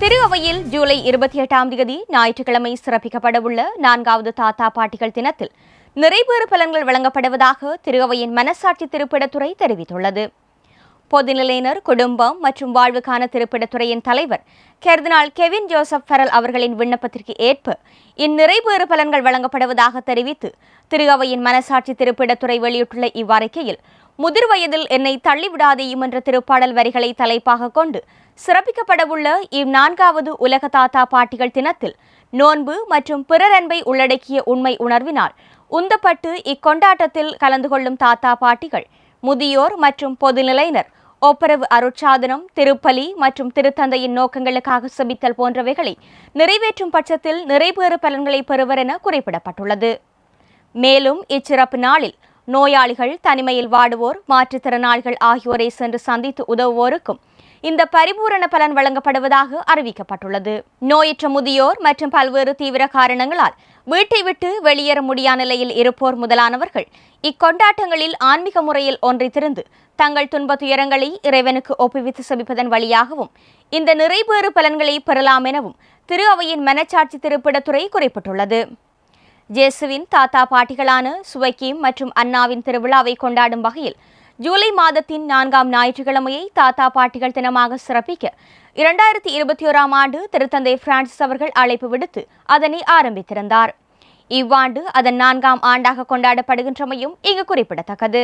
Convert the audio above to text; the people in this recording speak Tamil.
திரு அவையில் ஜூலை இருபத்தி எட்டாம் தேதி ஞாயிற்றுக்கிழமை சிறப்பிக்கப்படவுள்ள நான்காவது தாத்தா பாட்டிகள் தினத்தில் நிறைவேறு பலன்கள் வழங்கப்படுவதாக திரு அவையின் மனசாட்சி திருப்பிடத்துறை தெரிவித்துள்ளது. பொதுநிலையினர் குடும்பம் மற்றும் வாழ்வுக்கான திருப்பிடத்துறையின் தலைவர் கெர்தினால் கெவின் ஜோசப் ஃபெரல் அவர்களின் விண்ணப்பத்திற்கு ஏற்ப இந்நிறைவேறு பலன்கள் வழங்கப்படுவதாக தெரிவித்து திரு அவையின் மனசாட்சி திருப்பிடத்துறை வெளியிட்டுள்ள இவ்வறிக்கையில் முதிர் வயதில் என்னை தள்ளிவிடாதேயும் என்ற திருப்பாடல் வரிகளை தலைப்பாக கொண்டு சிறப்பிக்கப்படவுள்ள இந்நான்காவது உலக தாத்தா பாட்டிகள் தினத்தில் நோன்பு மற்றும் பிறர் அன்பை உள்ளடக்கிய உண்மை உணர்வினால் உந்தப்பட்டு இக்கொண்டாட்டத்தில் கலந்து கொள்ளும் தாத்தா பாட்டிகள் முதியோர் மற்றும் பொதுநிலையினர் ஒப்பரவு அருட்சாதனம் திருப்பலி மற்றும் திருத்தந்தையின் நோக்கங்களுக்காக செபித்தல் போன்றவைகளை நிறைவேற்றும் பட்சத்தில் நிறைவேறு பலன்களை பெறுவர் என குறிப்பிடப்பட்டுள்ளது. மேலும் இச்சிறப்பு நாளில் நோயாளிகள் தனிமையில் வாடுவோர் மாற்றுத்திறனாளிகள் ஆகியோரை சென்று சந்தித்து உதவுவோருக்கும் இந்த பரிபூரண பலன் வழங்கப்படுவதாக அறிவிக்கப்பட்டுள்ளது. நோயற்ற முதியோர் மற்றும் பல்வேறு தீவிர காரணங்களால் வீட்டை விட்டு வெளியேற முடியா நிலையில் இருப்போர் முதலானவர்கள் இக்கொண்டாட்டங்களில் ஆன்மீக முறையில் ஒன்றித்திருந்து தங்கள் துன்ப துயரங்களை இறைவனுக்கு ஒப்புவித்து செபிப்பதன் வழியாகவும் இந்த நிறைவேறு பலன்களை பெறலாம் எனவும் திரு அவையின் மனச்சாட்சி திருப்பிடத்துறை குறிப்பிட்டுள்ளது. ஜேசுவின் தாத்தா பாட்டிகளான சுவைக்கீம் மற்றும் அண்ணாவின் திருவிழாவை கொண்டாடும் வகையில் ஜூலை மாதத்தின் நான்காம் ஞாயிற்றுக்கிழமையை தாத்தா பாட்டிகள் தினமாக சிறப்பிக்க இரண்டாயிரத்தி இருபத்தி ஓராம் ஆண்டு திருத்தந்தை பிரான்சிஸ் அவர்கள் அழைப்பு விடுத்து அதனை ஆரம்பித்திருந்தார். இவ்வாண்டு அதன் நான்காம் ஆண்டாக கொண்டாடப்படுகின்றமையும் இங்கு குறிப்பிடத்தக்கது.